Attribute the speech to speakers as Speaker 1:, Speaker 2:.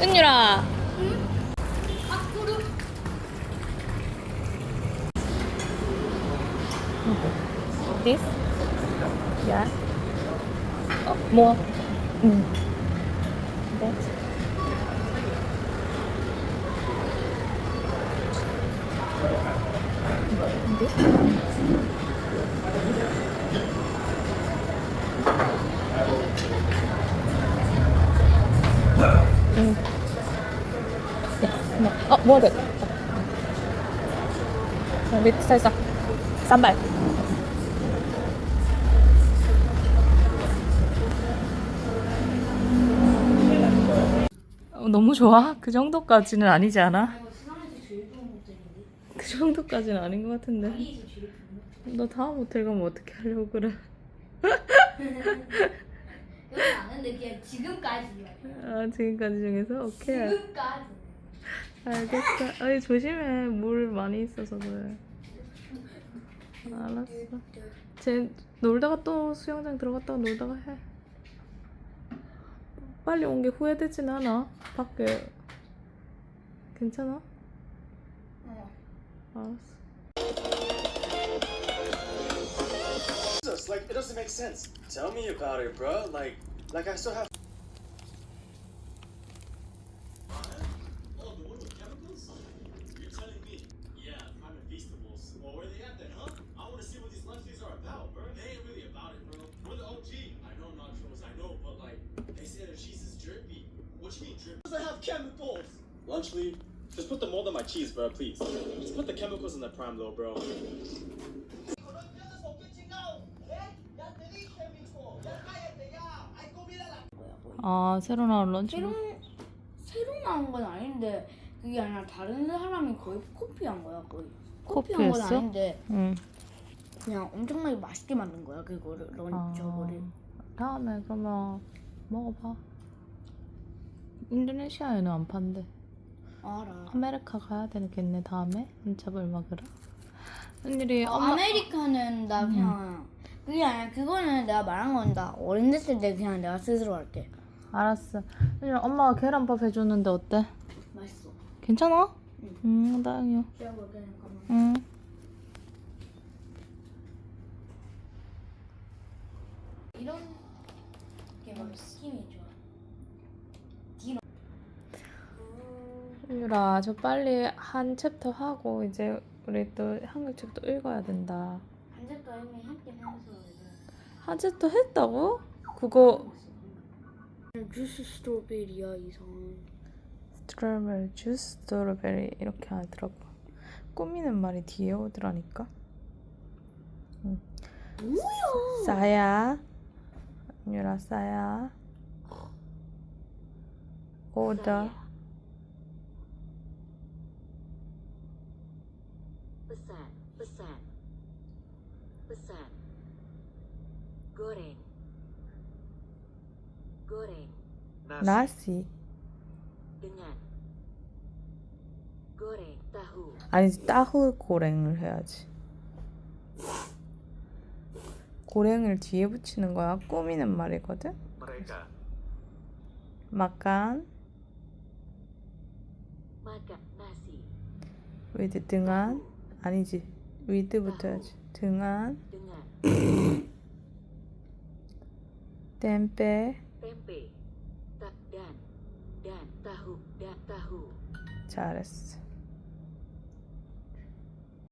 Speaker 1: 은유라.
Speaker 2: 앞으로
Speaker 1: This? Yeah. Oh, more. Mm. That. This? 음. 뭐, 어, 뭐 돼? 자, 밑에 살짝 쌈발. 어, 너무 좋아? 그 정도까지는 아니지 않아? 그 정도까지는 아닌 것 같은데. 너 다음 호텔 가면 어떻게 하려고 그래?
Speaker 2: 그건 아는데 그냥 지금까지야
Speaker 1: 아, 지금까지 중에서 오케이.
Speaker 2: 지금까지
Speaker 1: 알겠어. 아니 조심해. 물 많이 있어서 그래. 알았어. 쟤 놀다가 또 수영장 들어갔다가 놀다가 해. 빨리 온 게 후회되진 않아. 밖에 괜찮아?
Speaker 2: 어.
Speaker 1: 알았어.
Speaker 3: Like it doesn't make sense. Tell me about it, bro. Like, like I still have. What you mean drippy? Does it have chemicals? Lunch lead. Just put the mold on my cheese, bro, please. Just put the chemicals in the prime, though, bro.
Speaker 1: 아 새로 나온 런치.
Speaker 2: 새로 새로 나온 건 아닌데 그게 아니라 다른 사람이 거의 코피한 거야 거의 코피한 건
Speaker 1: 코피했어?
Speaker 2: 아닌데
Speaker 1: 응.
Speaker 2: 그냥 엄청나게 맛있게 만든 거야 그거를 런
Speaker 1: 아,
Speaker 2: 저거를
Speaker 1: 다음에 그러면 먹어봐. 인도네시아에는 안 판대.
Speaker 2: 알아
Speaker 1: 아메리카 가야 되겠네 다음에 한참을 먹으러. 은일이
Speaker 2: 어,
Speaker 1: 엄마.
Speaker 2: 아메리카는 나 그냥 그게 아니라 그거는 내가 말한 건나 어린 됐을 때 그냥 내가 스스로 할게
Speaker 1: 알았어. 은일이 엄마가 계란밥 해줬는데 어때?
Speaker 2: 맛있어
Speaker 1: 괜찮아?
Speaker 2: 응.
Speaker 1: 응, 다행이야.
Speaker 2: 시작을 그냥 가면
Speaker 1: 응.
Speaker 2: 이런 게막 느낌이 좋아
Speaker 1: 유라, 저 빨리 한 챕터 하고 이제 우리 또 한글 책도 읽어야 된다.
Speaker 2: 반대도 이미 함께 해서
Speaker 1: 한 챕터 했다고? 그거
Speaker 2: 주스 스트로베리야 이상
Speaker 1: 스트로베리 주스, 스트로베리 이렇게 하더라고. 꾸미는 말이 뒤에 오더라니까. 응.
Speaker 2: 뭐야
Speaker 1: 싸야. 은유라 싸야. 오더.
Speaker 4: Pesan, pesan, pesan, goreng, goreng
Speaker 1: 나시.
Speaker 4: dengan goreng tahu,
Speaker 1: 아니지 따후 고랭을 해야지. 고랭을 뒤에 붙이는 거야. 꾸미는 말이거든. 마간
Speaker 4: makan nasi
Speaker 1: 위드 등한 아니지 위드 붙어야지. 등한 땜빼
Speaker 4: tempe, tak dan dan tahu dan tahu,
Speaker 1: 잘했어.